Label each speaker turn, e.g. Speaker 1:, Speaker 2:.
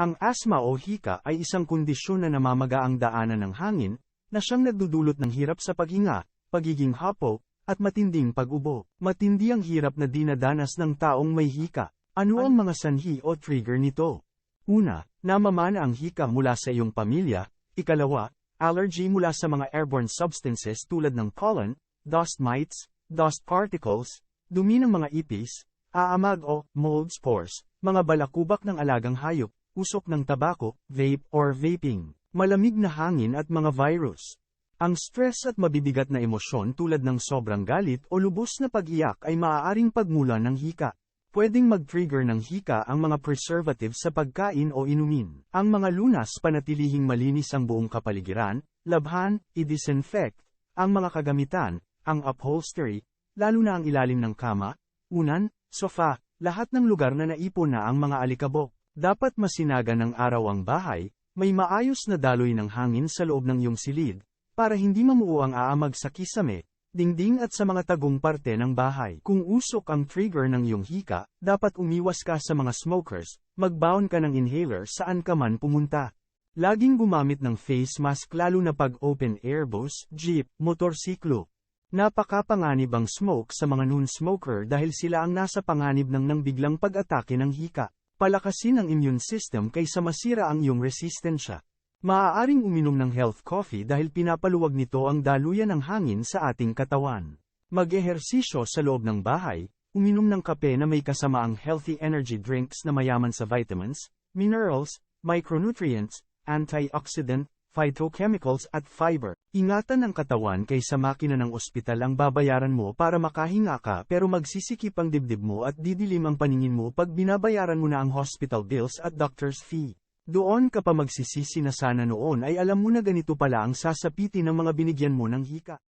Speaker 1: Ang asma o hika ay isang kondisyon na namamaga ang daanan ng hangin, na siyang nagdudulot ng hirap sa paghinga, pagiging hapo, at matinding pag-ubo. Matindi ang hirap na dinadanas ng taong may hika. Ano ang mga sanhi o trigger nito? Una, namamana ang hika mula sa iyong pamilya. Ikalawa, allergy mula sa mga airborne substances tulad ng pollen, dust mites, dust particles, dumi ng mga ipis, aamag o mold spores, mga balakubak ng alagang hayop, usok ng tabako, vape or vaping, malamig na hangin at mga virus. Ang stress at mabibigat na emosyon tulad ng sobrang galit o lubos na pag-iyak ay maaaring pagmula ng hika. Pwedeng mag-trigger ng hika ang mga preservative sa pagkain o inumin. Ang mga lunas panatilihing malinis ang buong kapaligiran, labhan, i-disinfect, ang mga kagamitan, ang upholstery, lalo na ang ilalim ng kama, unan, sofa, lahat ng lugar na naipon na ang mga alikabok. Dapat masinaga ng araw ang bahay, may maayos na daloy ng hangin sa loob ng iyong silid, para hindi mamuo ang aamag sa kisame, dingding at sa mga tagong parte ng bahay. Kung usok ang trigger ng iyong hika, dapat umiwas ka sa mga smokers, magbaon ka ng inhaler saan ka man pumunta. Laging gumamit ng face mask lalo na pag open air bus, jeep, motorsiklo. Napakapanganib ang smoke sa mga non-smoker dahil sila ang nasa panganib ng nang biglang pag-atake ng hika. Palakasin ang immune system kaysa masira ang iyong resistensya. Maaaring uminom ng health coffee dahil pinapaluwag nito ang daluyan ng hangin sa ating katawan. Mag-ehersisyo sa loob ng bahay, uminom ng kape na may kasamaang healthy energy drinks na mayaman sa vitamins, minerals, micronutrients, antioxidant, phytochemicals at fiber. Ingatan ang katawan kaysa makina ng ospital ang babayaran mo para makahinga ka pero magsisikip ang dibdib mo at didilim ang paningin mo pag binabayaran mo na ang hospital bills at doctor's fee. Doon ka pa magsisisi na sana noon ay alam mo na ganito pala ang sasapitin ng mga binigyan mo ng hika.